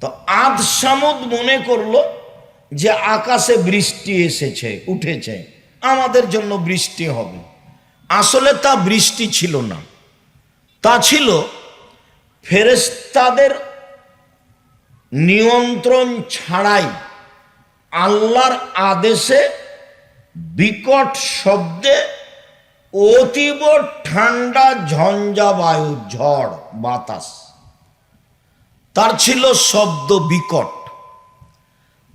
তো আদ সামুদ মনে করল যে আকাশে বৃষ্টি এসেছে, উঠেছে। আমাদের জন্য বৃষ্টি হবে। আসলে তা বৃষ্টি ছিল না। তা ছিল ফেরেস্তাদের নিয়ন্ত্রণ ছাড়াই আল্লাহর আদেশে বিকট শব্দে অতীব ঠান্ডা ঝঞ্ঝা বায়ু, ঝড়, বাতাস। তার ছিল শব্দ বিকট।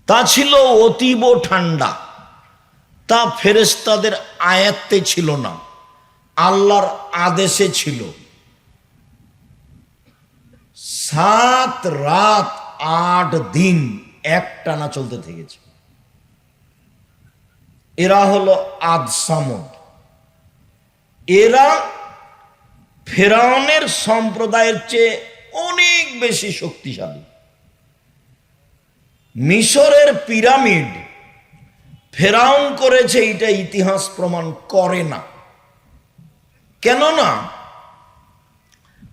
তা ছিল অতীব ঠান্ডা। তা ফেরেস্তাদের আয়াত্তে ছিল না। আল্লাহর আদেশে ছিল। সাত রাত আট দিন একটানা চলতে থেকেছে। এরা হলো আদ সামদ এরা ফেরাউনের সম্প্রদায়ের চেয়ে অনেক বেশি শক্তিশালী। মিশরের পিরামিড ফেরাউন করেছে, এটা ইতিহাস প্রমাণ করে না। কেননা,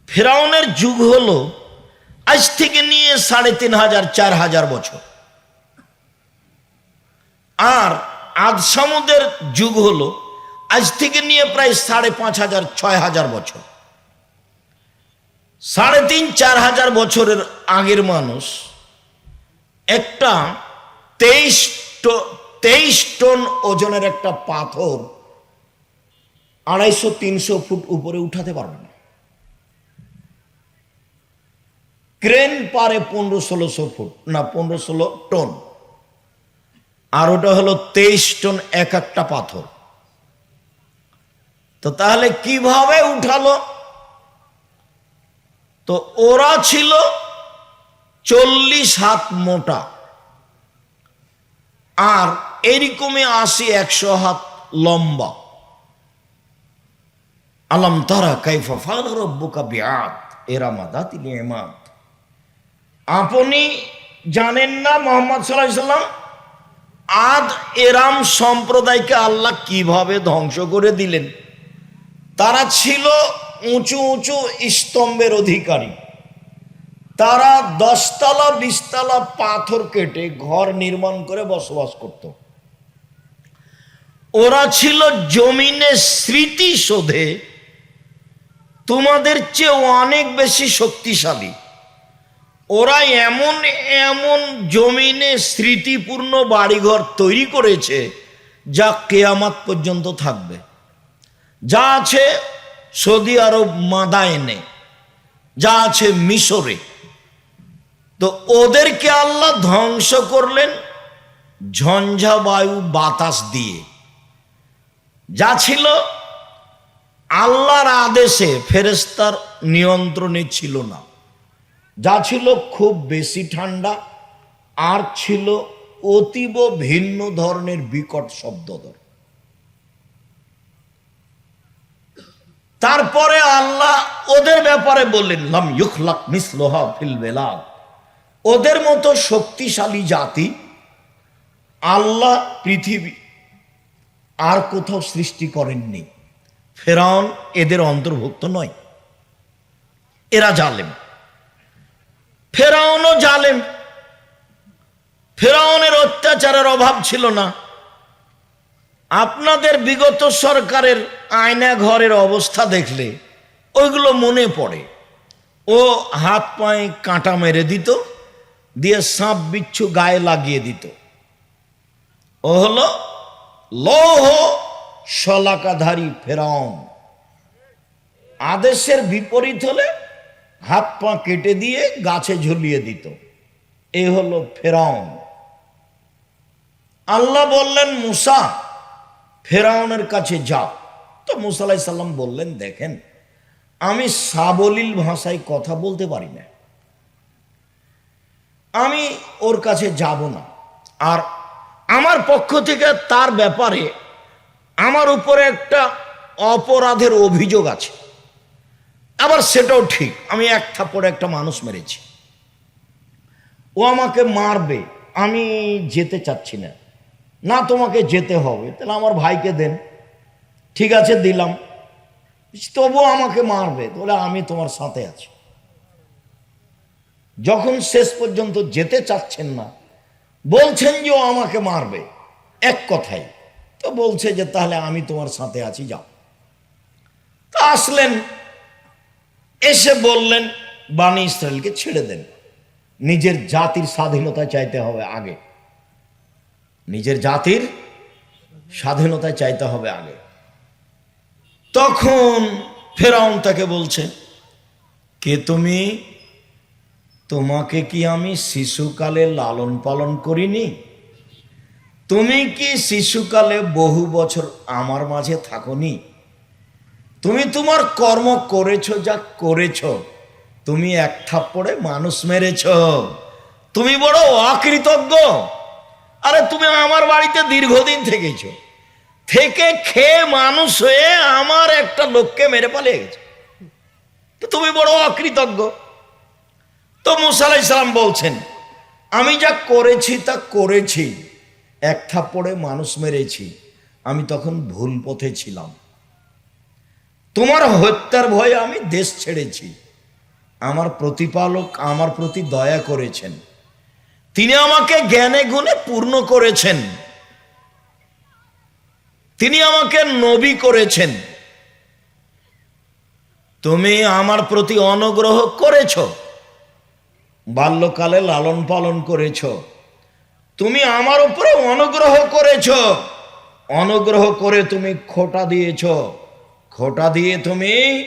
ফেরাউনের যুগ হল আজ থেকে নিয়ে সাড়ে তিন হাজার, চার হাজার বছর। আর আদ সামুদের যুগ হল আজ থেকে নিয়ে প্রায় সাড়ে পাঁচ হাজার, ছয় হাজার বছর। সাড়ে তিন, চার হাজার বছরের আগের মানুষ, একটা তেইশ তেইশ টন ওজনের একটা পাথর আড়াইশো, তিনশো ফুট উপরে উঠাতে পারবে না। ক্রেন পারে পনেরো, ষোলোশো ফুট, না, পনেরো, ষোলো টন। আর ওটা হলো তেইশ টন এক একটা পাথর। তো তাহলে কীভাবে উঠালো? তো ওরা ছিল চল্লিশ হাত মোটা। আর এরকমই আশি, একশো হাত লম্বা। আলম তারা কাইফা ফাল ইমাদ আপনি জানেন না মোহাম্মদ সাল্লাম, আদ এরাম সম্প্রদায়কে আল্লাহ কীভাবে ধ্বংস করে দিলেন? তারা ছিল উঁচু উঁচু স্তম্ভের অধিকারী। তারা দশতলা, বিশতলা পাথর কেটে ঘর নির্মাণ করে বসবাস করত। ওরা ছিল জমিনে স্মৃতি শোধে তোমাদের চেয়ে অনেক বেশি শক্তিশালী। ওরা এমন এমন জমিনে স্মৃতিপূর্ণ বাড়িঘর তৈরি করেছে যা কেয়ামাত পর্যন্ত থাকবে। যা আছে সৌদি আরব মাদায়নে, যা আছে মিশরে। তো ওদেরকে আল্লাহ ধ্বংস করলেন ঝঞ্ঝা বায়ু বাতাস দিয়ে। যা ছিল আল্লাহর আদেশে ফেরেস্তার নিয়ন্ত্রণে ছিল না। যা ছিল খুব বেশি ঠান্ডা আর ছিল অতীব ভিন্ন ধরনের বিকট শব্দধর তারপরে আল্লাহ ওদের ব্যাপারে বললেন, লাম ইউখলাক মিসলোহা ফিল বেলাদ। ওদের মতো শক্তিশালী জাতি আল্লাহ পৃথিবী আর কোথাও সৃষ্টি করেননি। ফেরাউন এদের অন্তর্ভুক্ত নয়। এরা জালেম। ফেরাউনও জালেম। ফেরাউনের অত্যাচারের অভাব ছিল না। আপনাদের বিগত সরকারের আয়না ঘরের অবস্থা দেখলে ওইগুলো মনে পড়ে। ও হাত পায়ে কাঁটা মেরে দিত, দিয়ে সাপ বিচ্ছু গায়ে লাগিয়ে দিত। ও হলো লৌহ শলাকাধারী ফেরাউন। আদেশের বিপরীত হলে হাত পা কেটে দিয়ে গাছে ঝুলিয়ে দিত। এ হলো ফেরাউন। আল্লাহ বললেন, মুসা ফেরাউনের কাছে যাও। তো মুসালাই সাল্লাম বললেন, দেখেন, আমি সাবলীল ভাষায় কথা বলতে পারি না। আমি ওর কাছে যাব না। আর আমার পক্ষ থেকে তার ব্যাপারে আমার উপরে একটা অপরাধের অভিযোগ আছে। আবার সেটাও ঠিক, আমি এক থাপ্পড়ে একটা মানুষ মেরেছি। ও আমাকে মারবে, আমি যেতে চাচ্ছি না। না তোমাকে যেতে হবে। তাহলে আমার ভাইকে দেন। ঠিক আছে, দিলাম। তবুও আমাকে মারবে। তাহলে আমি তোমার সাথে আছি। যখন শেষ পর্যন্ত যেতে চাচ্ছেন না, বলছেন যে ও আমাকে মারবে। এক কথাই তো বলছে যে, তাহলে আমি তোমার সাথে আছি, যাও। তা আসলেন, এসে বললেন, বাণী ইসরায়েলকে ছেড়ে দেন। নিজের জাতির স্বাধীনতা চাইতে হবে আগে। নিজের জাতির স্বাধীনতা চাইতে হবে আগে। তখন ফেরাউন তাকে বলছে, কে তুমি? তোমাকে কি আমি শিশুকালে লালন পালন করিনি? তুমি কি শিশুকালে বহু বছর আমার মাঝে থাকনি? তুমি তোমার কর্ম করেছ যা করেছ। তুমি এক থাপ্পড়ে মানুষ মেরেছ। তুমি বড় অকৃতজ্ঞ। আরে তুমি আমার বাড়িতে দীর্ঘদিন থেকেছো। থেকে খেয়ে মানুষ হয়ে আমার একটা লোককে মেরে পালিয়ে গেছে। তো তুমি বড় অকৃতজ্ঞ। তো মুসা আলাইসালাম বলছেন, আমি যা করেছি তা করেছি, এক থাপ্পড়ে মানুষ মেরেছি, আমি তখন ভুল পথে ছিলাম। তোমার হত্যার ভয়ে আমি দেশ ছেড়েছি। আমার প্রতিপালক আমার প্রতি দয়া করেছেন। তিনি আমাকে জ্ঞানে গুণে পূর্ণ করেছেন। তিনি আমাকে নবী করেছেন। তুমি আমার প্রতি অনুগ্রহ করেছ। বাল্যকালে লালন পালন করেছ। তুমি আমার উপরে অনুগ্রহ করেছ। অনুগ্রহ করে তুমি খোটা দিয়েছ। খোটা দিয়ে তুমি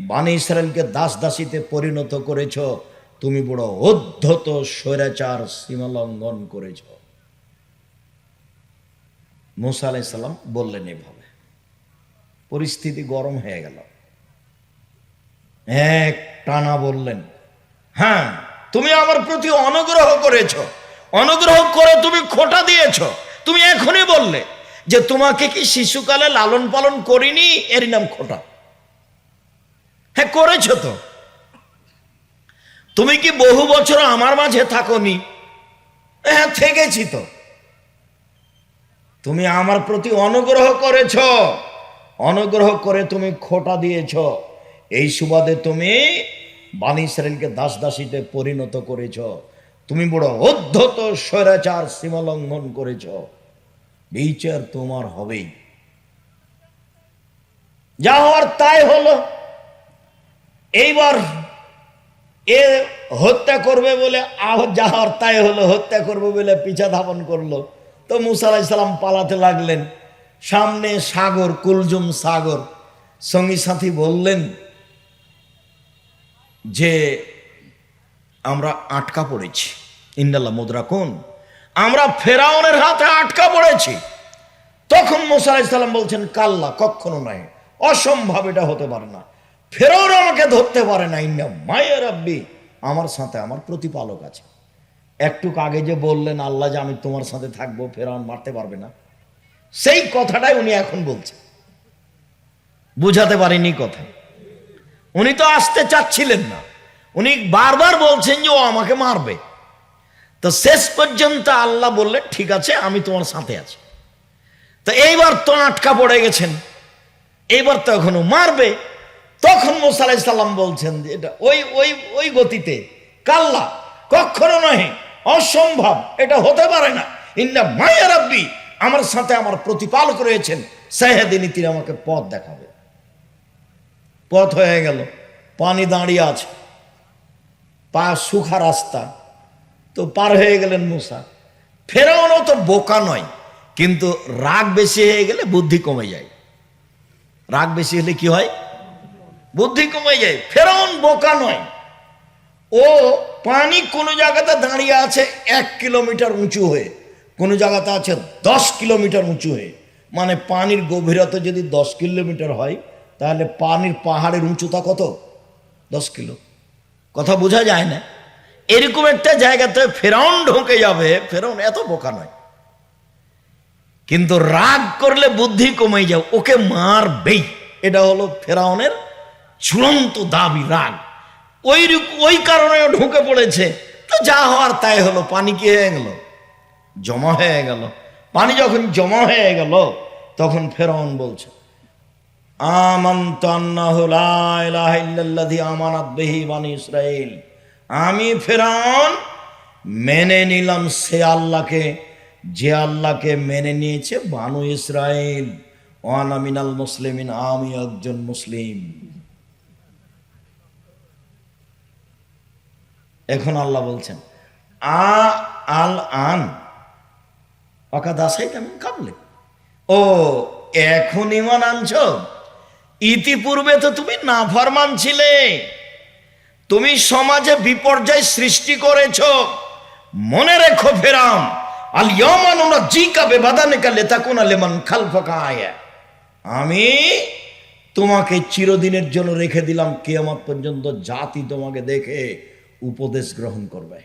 বাণী ইসরায়েলকে দাস দাসীতে পরিণত করেছ। তুমি বড় অধ্যত স্বৈরাচার সীমালঙ্ঘন করেছ। মুসা আলাইসাল্লাম বললেন এভাবে। পরিস্থিতি গরম হয়ে গেল। এক টানা বললেন হ্যাঁ তুমি আমার প্রতি অনুগ্রহ করেছ। অনুগ্রহ করে তুমি খোটা দিয়েছ। তুমি এখনই বললে যে তোমাকে কি শিশুকালে লালন পালন করিনি? এরই নাম খোটা। হ্যাঁ করেছ তো। তুমি কি বহু বছর আমার মাঝে থাকনি? হ্যাঁ থেকেছি তো। তুমি আমার প্রতি অনুগ্রহ করেছ। অনুগ্রহ করে তুমি খোটা দিয়েছ। এই সুবাদে তুমি বাণী ইসরায়েলকে দাস দাসীতে পরিণত করেছ। তুমি বড় অধ্যত স্বৈরাচার সীমালঙ্ঘন করেছ। বিচার তোমার হবেই। যা হওয়ার তাই হলো। এইবার এ হত্যা করবে বলে যা তাই হলো হত্যা করবে বলে পিছা ধাপন করল। তো মুসা আলাইসাল্লাম পালাতে লাগলেন। সামনে সাগর, কুলজুম সাগর। সঙ্গী সাথী বললেন যে, আমরা আটকা পড়েছি। ইন্দাল্লা মুদ্রা কোন। আমরা ফেরাউনের হাতে আটকা পড়েছি। তখন মোসা আলাইসাল্লাম বলছেন, কাল্লা কখনো নয় অসম্ভব এটা হতে পারে না। ফেরাউন আমাকে ধরতে পারে না। ইন্না মায়ের রাব্বি। আমার সাথে আমার প্রতিপালক আছে। একটুক আগে যে বললেন, আল্লাহ যে আমি তোমার সাথে থাকব, ফেরাউন মারতে পারবে না। সেই কথাটাই উনি এখন বলছেন। বুঝাতে পারিনি কথা উনি তো আসতে চাচ্ছিলেন না। উনি বারবার বলছেন যে ও আমাকে মারবে। তো শেষ পর্যন্ত আল্লাহ বললেন ঠিক আছে, আমি তোমার সাথে আছি। তো এইবার তো আটকা পড়ে গেছেন। এইবার তো এখনও মারবে। তখন মোসালাই সাল্লাম বলছেন যে এটা ওই ওই ওই গতিতে, কাল্লা, কখনো নহে, অসম্ভব, এটা হতে পারে না। ইন্না মায়া রাব্বি, আমার সাথে আমার প্রতিপালক রয়েছেন সাহেদিনী তিনি আমাকে পথ দেখাবে। পথ হয়ে গেল, পানি দাঁড়িয়ে আছে, পা সুখা রাস্তা, তো পার হয়ে গেলেন মুসা। ফেরাউনও তো বোকা নয়, কিন্তু রাগ বেশি হয়ে গেলে বুদ্ধি কমে যায়। রাগ বেশি হলে কি হয়? বুদ্ধি কমে যায়, ফেরাউন বোকা নয়। ও পানি কোনো জায়গাতে দাঁড়িয়ে আছে এক কিলোমিটার উঁচু হয়ে, কোনো জায়গাতে আছে দশ কিলোমিটার উঁচু হয়ে। মানে পানির গভীরতা যদি দশ কিলোমিটার হয়, তাহলে পানির পাহাড়ের উঁচুতা কত? দশ কিলো। কথা বোঝা যায় না। এরকম একটা জায়গাতে ফেরাউন ঢুকে যাবে, ফেরাউন এত বোকা নয়। কিন্তু রাগ করলে বুদ্ধি কমে যাও ওকে মারবেই। এটা হলো ফেরাউনের চূড়ান্ত দাবি রাগ। ওই ওই কারণে ঢুকে পড়েছে। তো যা হওয়ার তাই হলো, পানি কি হয়ে গেল? জমা হয়ে গেল। পানি যখন জমা হয়ে গেল, তখন ফেরাউন বলছে আমি ফেরাউন মেনে নিলাম সে আল্লাহকে, যে আল্লাহকে মেনে নিয়েছে বানু ইসরায়েল ওয়ান আমিনাল মুসলিমিন, আমি একজন মুসলিম। এখন আল্লাহ বলছেন, আ আল আন অকাদাসাই তেমন কাবলে। ও, এখন ইমান আনছ? ইতিপূর্বে তো তুমি নাফরমান ছিলে। তুমি সমাজে বিপর্যয় সৃষ্টি করেছ। মনে রেখো ফেরাম, আল ইয়ামানুনা জিকা বেবাদানিকা লেতাকুনা লেমান খালফাকা আয়া। আমি তোমাকে চিরদিনের জন্য রেখে দিলাম, কিয়ামত পর্যন্ত জাতি তোমাকে দেখে উপদেশ গ্রহণ করবে।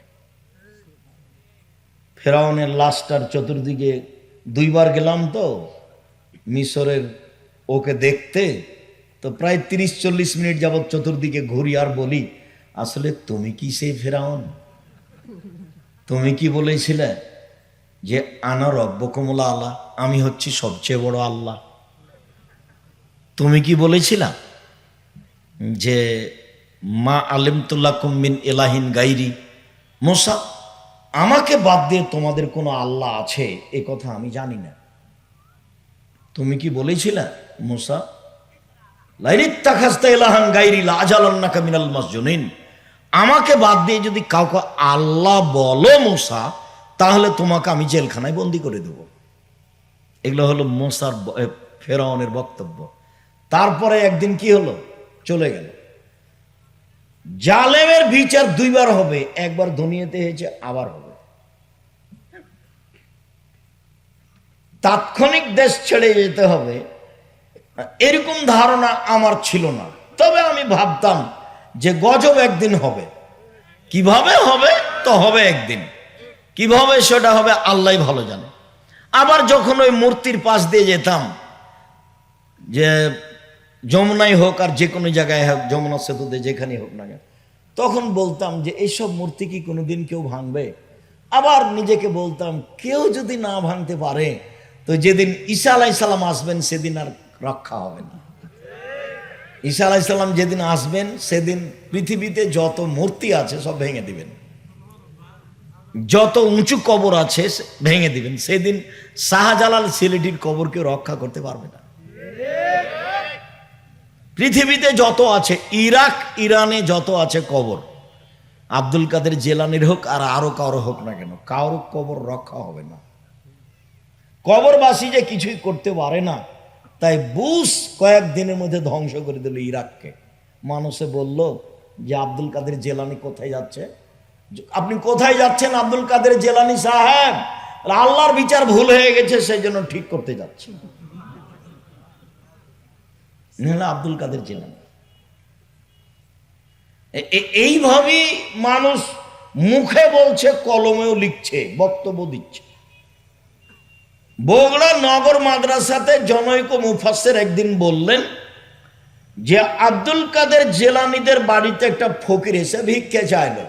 ফেরাউনের লাশটার চতুর্দিকে দুইবার গেলাম তো, মিশরের ওকে দেখতে, তো প্রায় তিরিশ চল্লিশ মিনিট যাবৎ চতুর্দিকে ঘুরি আর বলি, আসলে তুমি কি সেই ফেরাউন? তুমি কি বলেছিলে যে আনা রব্য কমলা আল্লাহ আমি হচ্ছি সবচেয়ে বড় আল্লাহ? তুমি কি বলেছিলা যে মা আলিমতুল্লাহ কুম্মিন এলাহিন গাইরি। মোসা, আমাকে বাদ দিয়ে তোমাদের কোনো আল্লাহ আছে? এ কথা আমি জানি না। তুমি কি বলেছিলে, মুসা? এলাহান গাইরি লাজালান্নাকা মিনাল মাসজুনিন। আমাকে বাদ দিয়ে যদি কাউকে আল্লাহ বলো, মোসা, তাহলে তোমাকে আমি জেলখানায় বন্দি করে দেব। এগুলো হলো মোসার ফেরাউনের বক্তব্য। তারপরে একদিন কি হলো? চলে গেল। জালেমের বিচার দুইবার হবে, একবার দুনিয়াতে হয়েছে, আবার হবে। তাৎক্ষণিক দেশ ছেড়ে যেতে হবে, এরকম ধারণা আমার ছিল না। তবে আমি ভাবতাম যে গজব একদিন হবে। কীভাবে হবে? তো হবে একদিন। কীভাবে সেটা হবে? আল্লাহ ভালো জানে। আবার যখন ওই মূর্তির পাশ দিয়ে যেতাম, যে যমুনাই হোক আর যে কোনো জায়গায় হোক, যমুনা সেতুতে যেখানে হোক না কেন, তখন বলতাম যে এইসব মূর্তি কি কোনোদিন কেউ ভাঙবে? আবার নিজেকে বলতাম, কেউ যদি না ভাঙতে পারে, তো যেদিন ঈসা আলাইসাল্লাম আসবেন, সেদিন আর রক্ষা হবে না। ঈসা আলাইসাল্লাম যেদিন আসবেন, সেদিন পৃথিবীতে যত মূর্তি আছে সব ভেঙে দিবেন। যত উঁচু কবর আছে ভেঙে দিবেন। সেদিন শাহজালাল সিলেটির কবরকে রক্ষা করতে পারবে না। পৃথিবীতে যত আছে, ইরাক, ইরানে যত আছে কবর, আব্দুল কাদের জেলানির হোক আর আরও কারও হোক না কেন, কারও কবর রক্ষা হবে না। কবরবাসী যে কিছুই করতে পারে না, তাই বুশ কয়েক দিনের মধ্যে ধ্বংস করে দিল ইরাককে। মানুষে বলল যে, আব্দুল কাদের জেলানি কোথায় যাচ্ছে? আপনি কোথায় যাচ্ছেন আব্দুল কাদের জেলানি সাহেব? আল্লাহর বিচার ভুল হয়ে গেছে সেই জন্য ঠিক করতে যাচ্ছে। না আব্দুল কাদের এ- এইভাবেই মানুষ মুখে বলছে, কলমেও লিখছে, বক্তব্য দিচ্ছে। বগুড়া নগর মাদ্রাসাতে জনৈক মুফাসের একদিন বললেন যে, আব্দুল কাদের জেলানিদের বাড়িতে একটা ফকির এসে ভিক্ষে চাইলো।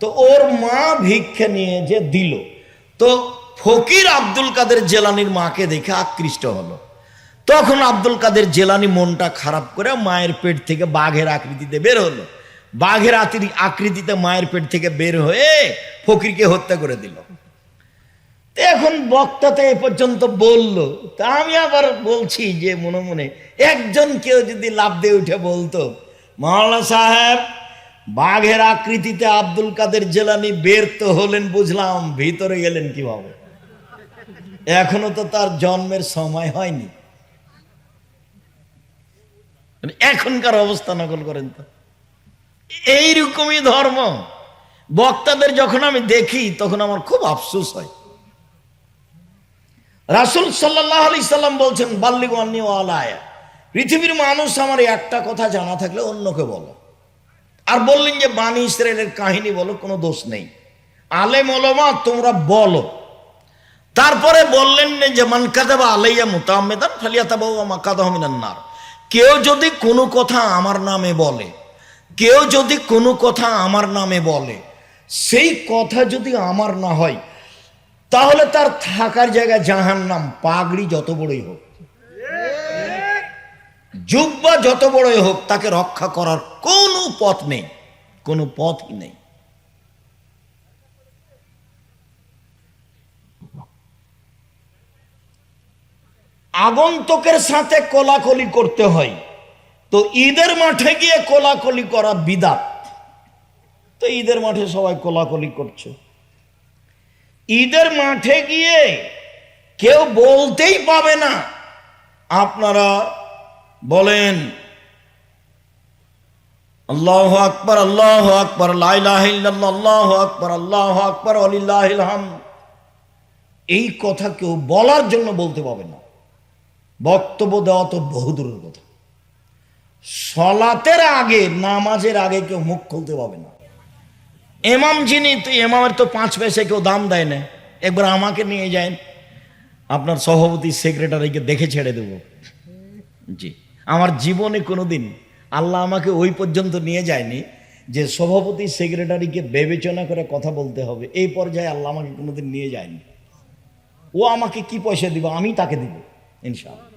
তো ওর মা ভিক্ষে নিয়ে যে দিল। তো ফকির আব্দুল কাদের জেলানির মাকে দেখে আকৃষ্ট হলো। তখন আব্দুল কাদের জেলানি মনটা খারাপ করে মায়ের পেট থেকে বাঘের আকৃতিতে বের হলো। বাঘের আকৃতিতে মায়ের পেট থেকে বের হয়ে ফকিরকে হত্যা করে দিল। এখন বক্তাতে এ পর্যন্ত বলল, তা আমি আবার বলছি যে মনে মনে একজন কেউ যদি লাভ দিয়ে উঠে বলতো, মাওলানা সাহেব, বাঘের আকৃতিতে আব্দুল কাদের জেলানি বের তো হলেন বুঝলাম, ভিতরে গেলেন কীভাবে? এখনও তো তার জন্মের সময় হয়নি। এখনকার অবস্থা নকল করেন তো। এইরকমই ধর্ম। বক্তাদের যখন আমি দেখি, তখন আমার খুব আফসোস হয়। রাসুল সাল্লাহ আলি সাল্লাম বলছেন বাল্লিগান্নি আলায়া। পৃথিবীর মানুষ আমার একটা কথা জানা থাকলে অন্যকে বলো। আর বললেন যে বাণী ইসরায়েলের কাহিনী বলো, কোনো দোষ নেই। আলেম ওলমা, তোমরা বলো। তারপরে বললেন যে, মান কাদাবা আলাইয়া মুতামেদান ফালিয়া তাবাউ মাকাদাহমিনান্নার কেউ যদি কোনো কথা আমার নামে বলে, কেউ যদি কোনো কথা আমার নামে বলে, সেই কথা যদি আমার না হয়, তাহলে তার থাকার জায়গা জাহান নাম পাগড়ি যত বড়ই হোক। জুব্বা যত বড়ই হোক, তাকে রক্ষা করার কোনো পথ নেই, কোনো পথই নেই। আগন্তকের সাথে কোলাকলি করতে হয়। তো ঈদের মাঠে গিয়ে কোলাকলি করা বিদাত। তো ঈদের মাঠে সবাই কোলাকলি করছে। ঈদের মাঠে গিয়ে কেউ বলতেই পাবে না। আপনারা বলেন, আল্লাহ আকবর আল্লাহ আকবর আল্লাহ আকবর আল্লাহ আকবর আলিল্লাহাম এই কথা কেউ বলার জন্য বলতে পাবে না। বক্তব্য দেওয়া তো বহুদূরের কথা। সলাতের আগে, নামাজের আগে কেউ মুখ খুলতে পাবে না। এমাম যিনি এমামের তো পাঁচ পয়সা কেউ দাম দেয় না। একবার আমাকে নিয়ে যায় আপনার সভাপতি সেক্রেটারিকে দেখে ছেড়ে দেব। জি। আমার জীবনে কোনো দিন আল্লাহ আমাকে ওই পর্যন্ত নিয়ে যায়নি যে সভাপতি সেক্রেটারিকে বিবেচনা করে কথা বলতে হবে। এই পর্যায়ে আল্লাহ আমাকে কোনোদিন নিয়ে যায়নি। ও আমাকে কি পয়সা দিব? আমি তাকে দিব। ইনশাআল্লাহ।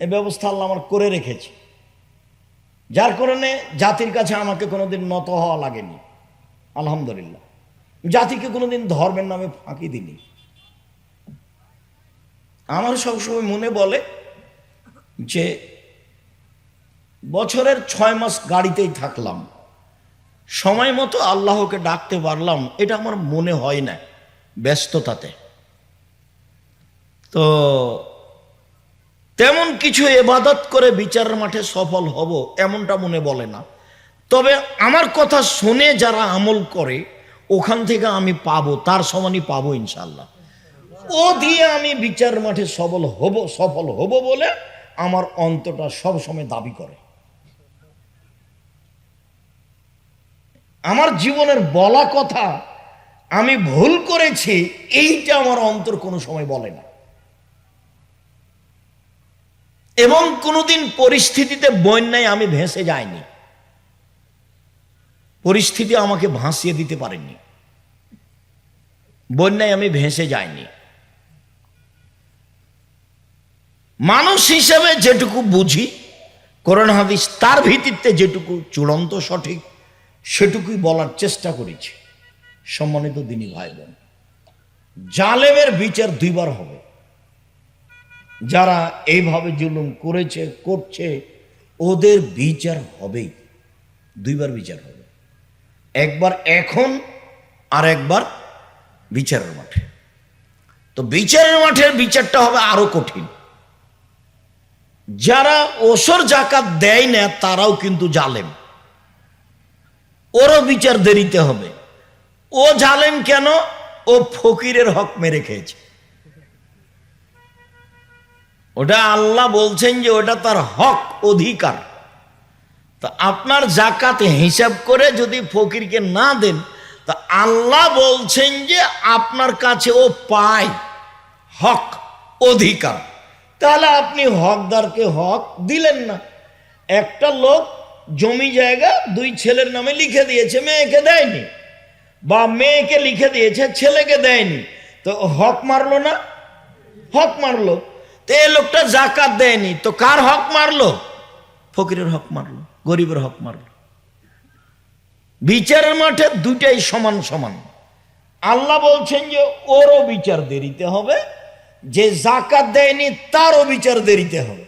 এই ব্যবস্থা আল্লাহ আমার করে রেখেছে। যার কারণে জাতির কাছে আমাকে কোনোদিন নত হওয়া লাগেনি। আলহামদুলিল্লাহ। জাতিকে কোনোদিন ধর্মের নামে ফাঁকি দিনি আমার সবসময় মনে বলে যে বছরের ছয় মাস গাড়িতেই থাকলাম। সময় মতো আল্লাহকে ডাকতে পারলাম, এটা আমার মনে হয় না ব্যস্ততাতে। তো তেমন কিছু এবাদত করে বিচারের মাঠে সফল হব, এমনটা মনে বলে না। তবে আমার কথা শুনে যারা আমল করে, ওখান থেকে আমি পাবো, তার সমানই পাবো ইনশাল্লাহ ও দিয়ে আমি বিচার মাঠে সফল হব সফল হব বলে আমার অন্তটা সব সময় দাবি করে। আমার জীবনের বলা কথা আমি ভুল করেছি, এইটা আমার অন্তর কোনো সময় বলে না। এবং কোনোদিন পরিস্থিতিতে বন্যায় আমি ভেসে যাইনি। পরিস্থিতি আমাকে ভাসিয়ে দিতে পারেনি বন্যায় আমি ভেসে যাইনি। মানুষ হিসেবে যেটুকু বুঝি করোন হাদিস তার ভিত্তিতে যেটুকু চূড়ান্ত সঠিক, সেটুকুই বলার চেষ্টা করেছি। সম্মানিত দিনী ভাই বোন জালেমের বিচার দুইবার হবে। যারা এইভাবে জুলুম করেছে, করছে, ওদের বিচার হবেই। দুইবার বিচার হবে। একবার এখন আর একবার বিচারের মাঠে। তো বিচারের মাঠের বিচারটা হবে আরও কঠিন। যারা ওসর জাকাত দেয় না, তারাও কিন্তু জালেম। ওরও বিচার দেরিতে হবে। ও জালেম কেন? ও ফকিরের হক মেরে খেয়েছে। ওটা আল্লাহ বলছেন যে ওটা তার হক, অধিকার। তা আপনার জাকাত হিসাব করে যদি ফকিরকে না দেন, তা আল্লাহ বলছেন যে আপনার কাছে ও পায় হক, অধিকার। তাহলে আপনি হকদারকে হক দিলেন না। একটা লোক জমি জায়গা দুই ছেলের নামে লিখে দিয়েছে, মেয়েকে দেয়নি। বা মেয়েকে লিখে দিয়েছে, ছেলেকে দেয়নি। তো হক মারলো না? হক মারলো। তো এই লোকটা জাকাত দেয়নি। তো কার হক মারলো? ফকিরের হক মারলো, গরিবের হক মারলো। বিচারের মাঠে দুইটাই সমান সমান। আল্লাহ বলছেন যে, ওরও বিচার দেরিতে হবে, যে জাকাত দেয়নি তারও বিচার দেরিতে হবে।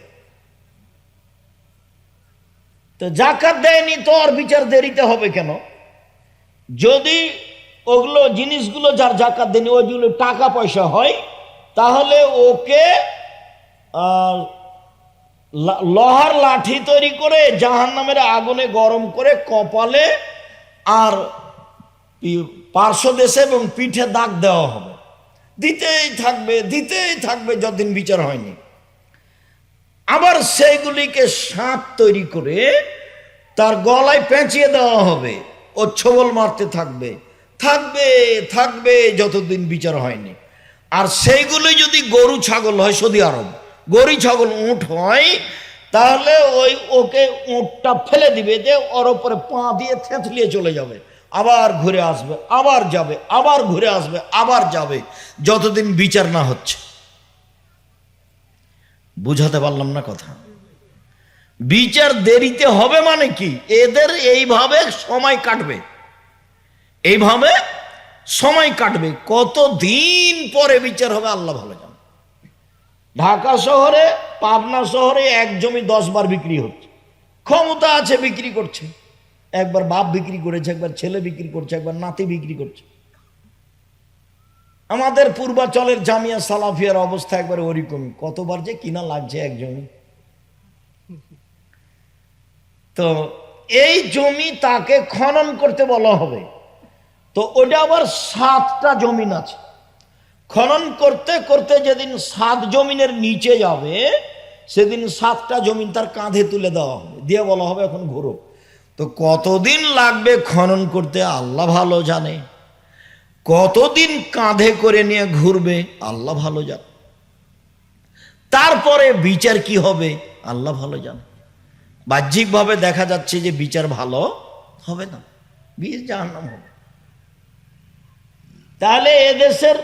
তো জাকাত দেয়নি তো আর বিচার দেরিতে হবে কেন? যদি ওগুলো জিনিসগুলো যার জাকাত দেয়নি ওইগুলো টাকা পয়সা হয়, তাহলে ওকে লোহার লাঠি তৈরি করে জাহান নামের আগুনে গরম করে কপালে আর পার্শ্ব দেশে এবং পিঠে দাগ দেওয়া হবে। দিতেই থাকবে দিতেই থাকবে যতদিন বিচার হয়নি। আবার সেইগুলিকে সাপ তৈরি করে তার গলায় পেঁচিয়ে দেওয়া হবে ও ছবল মারতে থাকবে। থাকবে থাকবে যতদিন বিচার হয়নি। আর সেইগুলি যদি গরু, ছাগল হয় সৌদি আরব গরু ছাগল উঁট হয়, তাহলে ওই ওকে উঁটটা ফেলে দিবে যে ওর ওপরে পা দিয়ে থেঁতলিয়ে চলে যাবে। আবার ঘুরে আসবে, আবার যাবে, আবার ঘুরে আসবে, আবার যাবে, যতদিন বিচার না হচ্ছে। বুঝাতে পারলাম না কথা। বিচার দেরিতে হবে মানে কি? এদের এইভাবে সময় কাটবে। এইভাবে সময় কাটবে। কত দিন পরে বিচার হবে আল্লাহ ভালো জানে। ঢাকা শহরে, পাবনা শহরে এক জমি দশ বার বিক্রি হচ্ছে। ক্ষমতা আছে, বিক্রি করছে। একবার বাপ বিক্রি করেছে, একবার ছেলে বিক্রি করছে, একবার নাতি বিক্রি করছে। আমাদের পূর্বাচলের জামিয়া সালাফিয়ার অবস্থা একবার ওরকমই কতবার যে কিনা লাগছে এক জমি। তো এই জমি তাকে খনন করতে বলা হবে। তো ওটা আবার সাতটা জমিন আছে। খনন করতে করতে যেদিন সাত জমিনের নিচে যাবে, সেদিন সাতটা জমিন তার কাঁধে তুলে দেওয়া হবে। দিয়ে বলা হবে এখন ঘুরো। তো কতদিন লাগবে খনন করতে আল্লাহ ভালো জানে। কতদিন কাঁধে করে নিয়ে ঘুরবে আল্লাহ ভালো জানে। তারপরে বিচার কি হবে আল্লাহ ভালো জানে। বাহ্যিকভাবে দেখা যাচ্ছে যে বিচার ভালো হবে না। বিষ জাহান্নাম হবে। তাহলে এদেশের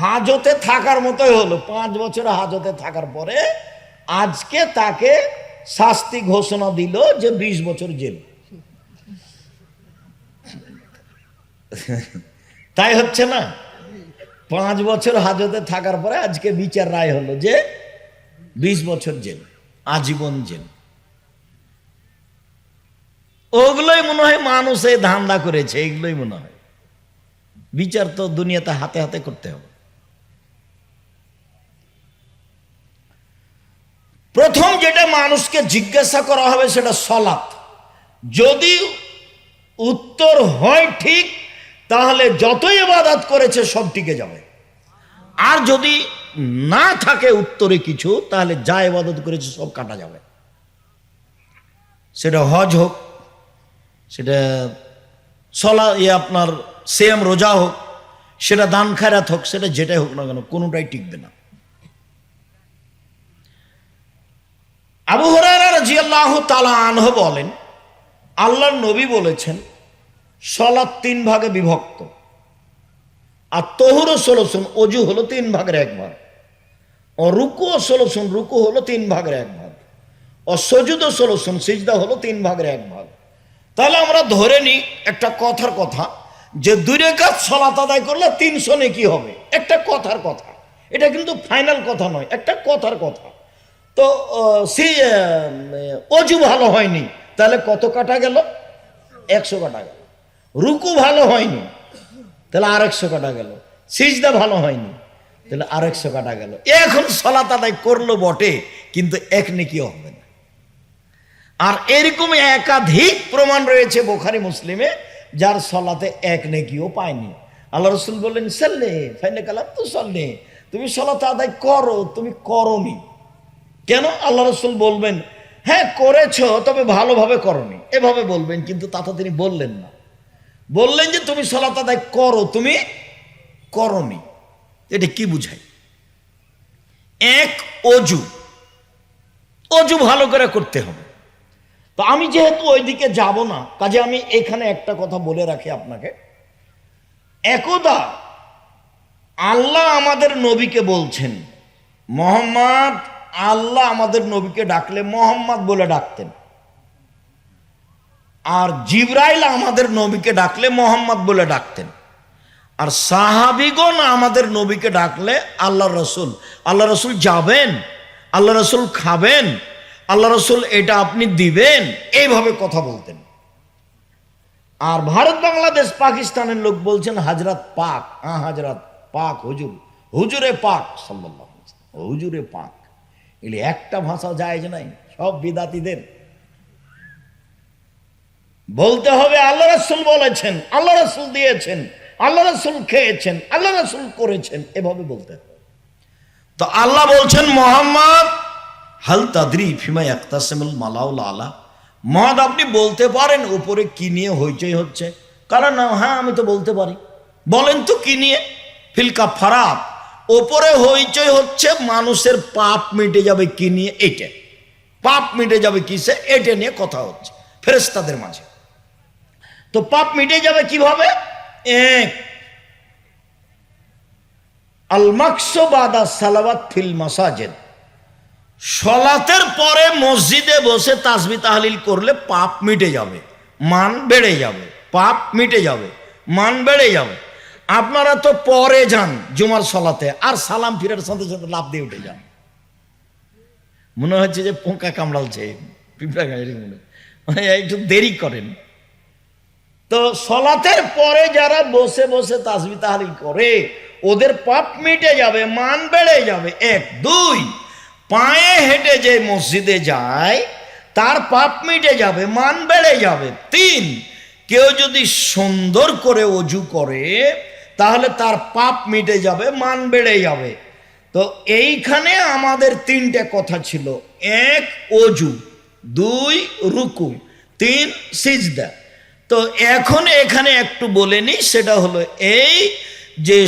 হাজতে থাকার মতোই হলো। পাঁচ বছর হাজতে থাকার পরে আজকে তাকে শাস্তি ঘোষণা দিল যে বিশ বছর জেল। তাই হচ্ছে না? পাঁচ বছর হাজতে থাকার পরে আজকে বিচার রায় হলো যে বিশ বছর জেল, আজীবন জেল। ওগুলোই মনে হয় মানুষ ধান্দা করেছে, এগুলোই মনে হয়। বিচার তো দুনিয়াতে হাতে হাতে করতে হবে। প্রথম যেটা মানুষকে জিজ্ঞাসা করা হবে সেটা সলাৎ। যদি উত্তর হয় ঠিক, তাহলে যতই ইবাদত করেছে সব টিকে যাবে। আর যদি না থাকে উত্তরে কিছু, তাহলে যা ইবাদত করেছে সব কাটা যাবে। সেটা হজ হোক, সেটা সলা ইয়ে আপনার, সেম রোজা হোক, সেটা দান খায়রাত হোক, সেটা যেটাই হোক না কেন, কোনোটাই টিকবে না। আবু হরারা জিয়াল্লাহ তালা আনহ বলেন, আল্লাহর নবী বলেছেন, সলাৎ তিন ভাগে বিভক্ত। আর তহুরও ষোলোশন অজু হলো তিন ভাগের এক ভাগ। ও রুকুও ষোলোশন রুকু হলো তিন ভাগের এক ভাগ। ও সজুদও ষোলোশন সিজদা হলো তিন ভাগের এক ভাগ। তাহলে আমরা ধরে নিই একটা কথার কথা, যে দুই রেখাত সলাত আদায় করলে তিনশো নে কি হবে। একটা কথার কথা। এটা কিন্তু ফাইনাল কথা নয়, একটা কথার কথা। তো সে অজু ভালো হয়নি। তাহলে কত কাটা গেল? একশো কাটা গেল। রুকু ভালো হয়নি। তাহলে আর একশো কাটা গেল। সিজদা ভালো হয়নি। তাহলে আর একশো কাটা গেল। এখন সলা আদায় করল বটে, কিন্তু এক নেকিও হবে না। আর এরকম একাধিক প্রমাণ রয়েছে বোখারি মুসলিমে, যার সলাতে এক নেকিও পায়নি। আল্লাহ রসুল বললেন, সাল্লে ফাইনে কালাম তো সল্লে তুমি সলাতে আদায় করো, তুমি করনি। কেন আল্লাহ রসুল বলবেন হ্যাঁ করেছ, তবে ভালোভাবে করনি। এভাবে বলবেন, কিন্তু তা তো তিনি বললেন না। বললেন যে, তুমি সলাত আদায় করো, তুমি করনি। এটা কি বুঝাই এক, অজু। অজু ভালো করে করতে হবে। তো আমি যেহেতু ওইদিকে যাব না, কাজে আমি এখানে একটা কথা বলে রাখি আপনাকে। একদা আল্লাহ আমাদের নবীকে বলছেন, মোহাম্মদ আল্লাহ আমাদের নবীকে ডাকলে মোহাম্মদ বলে ডাকতেন। আর জিব্রাইল আমাদের নবীকে ডাকলে মোহাম্মদ বলে ডাকতেন। আর সাহাবিগণ আমাদের নবীকে ডাকলে আল্লাহ রসুল। আল্লাহ রসুল যাবেন, আল্লাহ রসুল খাবেন, আল্লাহ রসুল এটা আপনি দিবেন, এইভাবে কথা বলতেন। আর ভারত, বাংলাদেশ, পাকিস্তানের লোক বলছেন, হাজরাত পাক। হ্যাঁ হাজরাত পাক, হুজুর। হুজুরে পাক সাল্লাহ হুজুরে পাক। এগুলি একটা ভাষা যায় নাই, সব বিদাতিদের। বলতে হবে, আল্লাহ রসুল বলেছেন, আল্লাহ রসুল দিয়েছেন, আল্লাহ রসুল খেয়েছেন, আল্লাহ রসুল করেছেন, এভাবে বলতে তো আল্লাহ বলছেন, মোহাম্মদ, হাল তাদরি ফিমা একতাসেমুল মালাউল আলা। মহাদ আপনি বলতে পারেন, উপরে কি নিয়ে হইচই হচ্ছে। কারণ হ্যাঁ আমি তো বলতে পারি। বলেন তো কি নিয়ে? ফিলকা ফারাত ওপরে হইচই হচ্ছে, মানুষের পাপ মিটে যাবে কি নিয়ে? এটা পাপ মিটে যাবে কিসে? এটা নিয়ে কথা হচ্ছে ফেরেস্তাদের মাঝে। তো পাপ মিটে যাবে কীভাবে? এক আল মাকসবাদা সালাবাত ফিল মাসাজেদ। সলাতের পরে মসজিদে বসে তাসবি তাহলিল করলে পাপ মিটে যাবে, মান বেড়ে যাবে, পাপ মিটে যাবে, মান বেড়ে যাবে। আপনারা তো পরে যান জুমার সলাতে, আর সালাম ফিরার সাথে সাথে লাভ দিয়ে উঠে যান। মনে হচ্ছে যে পোকা কামড়ালছে, পিঁপড়া গাড়ি মনে একটু দেরি করেন। তো সলাতের পরে যারা বসে বসে তাসবি তাহারি করে, ওদের পাপ মিটে যাবে, মান বেড়ে যাবে। এক, দুই, পায়ে হেঁটে যে মসজিদে যায়, তার পাপ মিটে যাবে, মান বেড়ে যাবে। তিন, কেউ যদি সুন্দর করে অজু করে তাহলে তার পাপ মিটে যাবে, মান বেড়ে যাবে। তো এইখানে আমাদের তিনটে কথা ছিল। এক, অজু। দুই, রুকু। তিন, সিজদা। তো এখন এখানে একটু বলে নি সেটা হলো এই যে